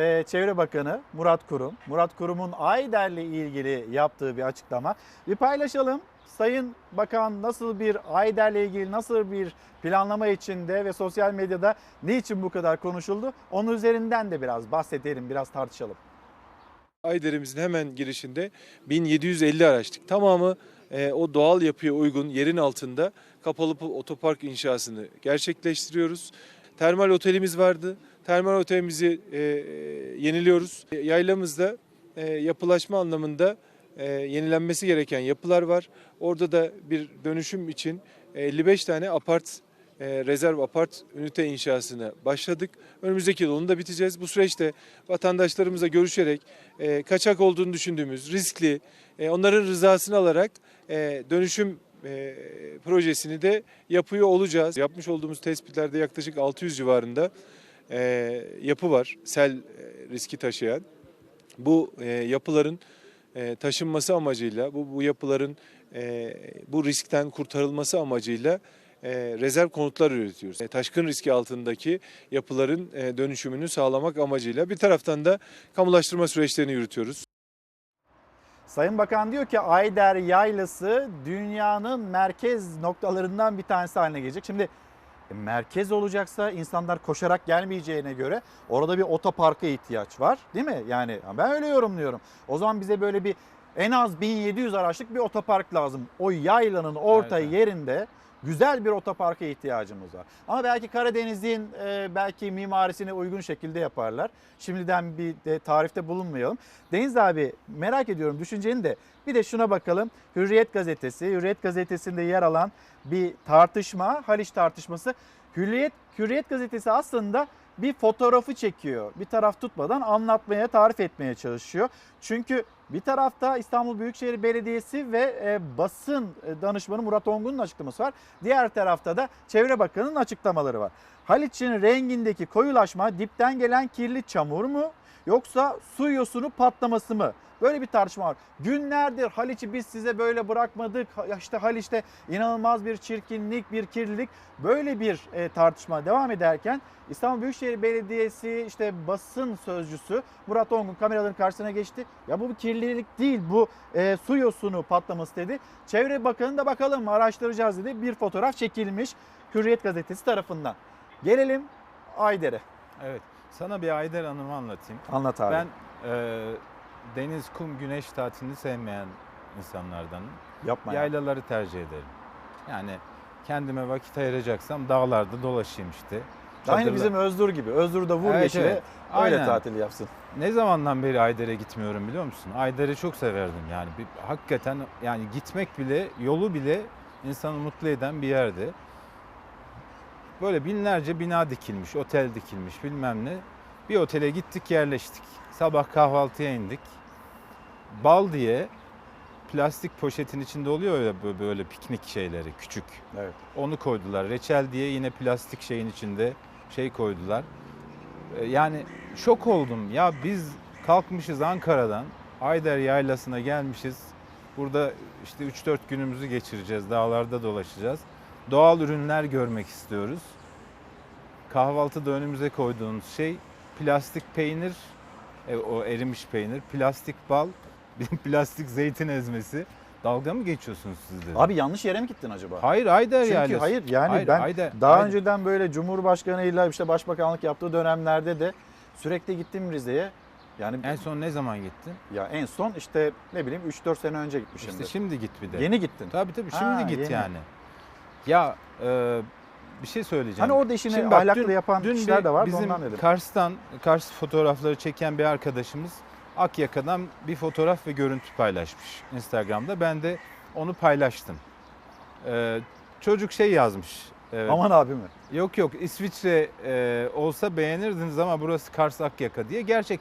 Ee, Çevre Bakanı Murat Kurum. Murat Kurum'un Ayder'le ilgili yaptığı bir açıklama. Bir paylaşalım. Sayın Bakan nasıl bir Ayder'le ilgili nasıl bir planlama içinde ve sosyal medyada niçin bu kadar konuşuldu? Onun üzerinden de biraz bahsedelim, biraz tartışalım. Ayder'imizin hemen girişinde 1750 araçtık. Tamamı e, o doğal yapıya uygun yerin altında kapalı otopark inşasını gerçekleştiriyoruz. Termal otelimiz vardı. Termal otelimizi e, yeniliyoruz. E, Yaylamızda e, yapılaşma anlamında e, yenilenmesi gereken yapılar var. Orada da bir dönüşüm için 55 tane apart e, rezerv apart ünite inşasına başladık. Önümüzdeki yıl onu da biteceğiz. Bu süreçte vatandaşlarımızla görüşerek e, kaçak olduğunu düşündüğümüz riskli e, onların rızasını alarak e, dönüşüm e, projesini de yapıyor olacağız. Yapmış olduğumuz tespitlerde yaklaşık 600 civarında e, yapı var sel e, riski taşıyan. Bu e, yapıların e, taşınması amacıyla, bu, bu yapıların e, bu riskten kurtarılması amacıyla e, rezerv konutlar üretiyoruz. E, taşkın riski altındaki yapıların e, dönüşümünü sağlamak amacıyla bir taraftan da kamulaştırma süreçlerini yürütüyoruz. Sayın Bakan diyor ki Ayder Yaylası dünyanın merkez noktalarından bir tanesi haline gelecek. Şimdi merkez olacaksa insanlar koşarak gelmeyeceğine göre orada bir otoparka ihtiyaç var değil mi? Yani ben öyle yorumluyorum. O zaman bize böyle bir en az 1700 araçlık bir otopark lazım. O yaylanın orta Evet. yerinde güzel bir otoparka ihtiyacımız var. Ama belki Karadeniz'in e, belki mimarisine uygun şekilde yaparlar. Şimdiden bir de tarifte bulunmayalım. Deniz abi merak ediyorum düşünceni de bir de şuna bakalım. Hürriyet gazetesi, Hürriyet gazetesinde yer alan bir tartışma, Haliç tartışması. Hürriyet, Hürriyet gazetesi aslında bir fotoğrafı çekiyor. Bir taraf tutmadan anlatmaya, tarif etmeye çalışıyor. Çünkü bir tarafta İstanbul Büyükşehir Belediyesi ve e, basın e, danışmanı Murat Ongun'un açıklaması var. Diğer tarafta da Çevre Bakanı'nın açıklamaları var. Haliç'in rengindeki koyulaşma dipten gelen kirli çamur mu yoksa su yosunu patlaması mı? Böyle bir tartışma var. Günlerdir Haliç'i biz size böyle bırakmadık. İşte Haliç'te inanılmaz bir çirkinlik, bir kirlilik. Böyle bir e, tartışma devam ederken İstanbul Büyükşehir Belediyesi işte basın sözcüsü Murat Ongun kameraların karşısına geçti. Ya bu bir kirlilik değil bu e, su yosunu patlaması dedi. Çevre Bakanı da bakalım araştıracağız dedi. Bir fotoğraf çekilmiş Hürriyet Gazetesi tarafından. Gelelim Ayder'e. Evet. Sana bir Ayder Hanım'ı anlatayım. Anlat abi. Ben e, deniz, kum, güneş tatilini sevmeyen insanlardanım. Yapma ya. Yaylaları tercih ederim. Yani kendime vakit ayıracaksam dağlarda dolaşayım işte. Aynı Çadırla- bizim Özdur gibi. Özgür'de vur Evet, geçire evet. öyle Aynen. tatil yapsın. Ne zamandan beri Ayder'e gitmiyorum biliyor musun? Ayder'i çok severdim yani. Bir, hakikaten yani gitmek bile, yolu bile insanı mutlu eden bir yerdi. Böyle binlerce bina dikilmiş, otel dikilmiş bilmem ne. Bir otele gittik yerleştik. Sabah kahvaltıya indik. Bal diye plastik poşetin içinde oluyor ya böyle, böyle piknik şeyleri küçük. Evet. Onu koydular. Reçel diye yine plastik şeyin içinde şey koydular. Ee, Yani şok oldum. Ya biz kalkmışız Ankara'dan Ayder Yaylası'na gelmişiz. Burada işte 3-4 günümüzü geçireceğiz. Dağlarda dolaşacağız. Doğal ürünler görmek istiyoruz. Kahvaltıda önümüze koyduğunuz şey plastik peynir, e, o erimiş peynir, plastik bal, plastik zeytin ezmesi. Dalga mı geçiyorsunuz siz dedi. Abi yanlış yere mi gittin acaba? Hayır Ayder Çünkü Yaylası. hayır yani Hayır, ben Ayder- daha Ayder. önceden böyle Cumhurbaşkanıyla işte başbakanlık yaptığı dönemlerde de sürekli gittim Rize'ye. Yani En son ne zaman gittin? ya en son işte ne bileyim 3-4 sene önce gitmişimdir. İşte şimdi git bir de. Yeni gittin. Tabii tabii şimdi Ha, git yeni. yani. Ya e, bir şey söyleyeceğim. Hani orada işini Şimdi bak, ahlaklı dün- yapan Dün kişiler de var. Bizim Ondan dedim. Kars'tan, Kars fotoğrafları çeken bir arkadaşımız Akyaka'dan bir fotoğraf ve görüntü paylaşmış Instagram'da. Ben de onu paylaştım. E, çocuk şey yazmış. e, Aman abi mi? Yok yok İsviçre e, olsa beğenirdiniz ama burası Kars Akyaka diye. Gerçekten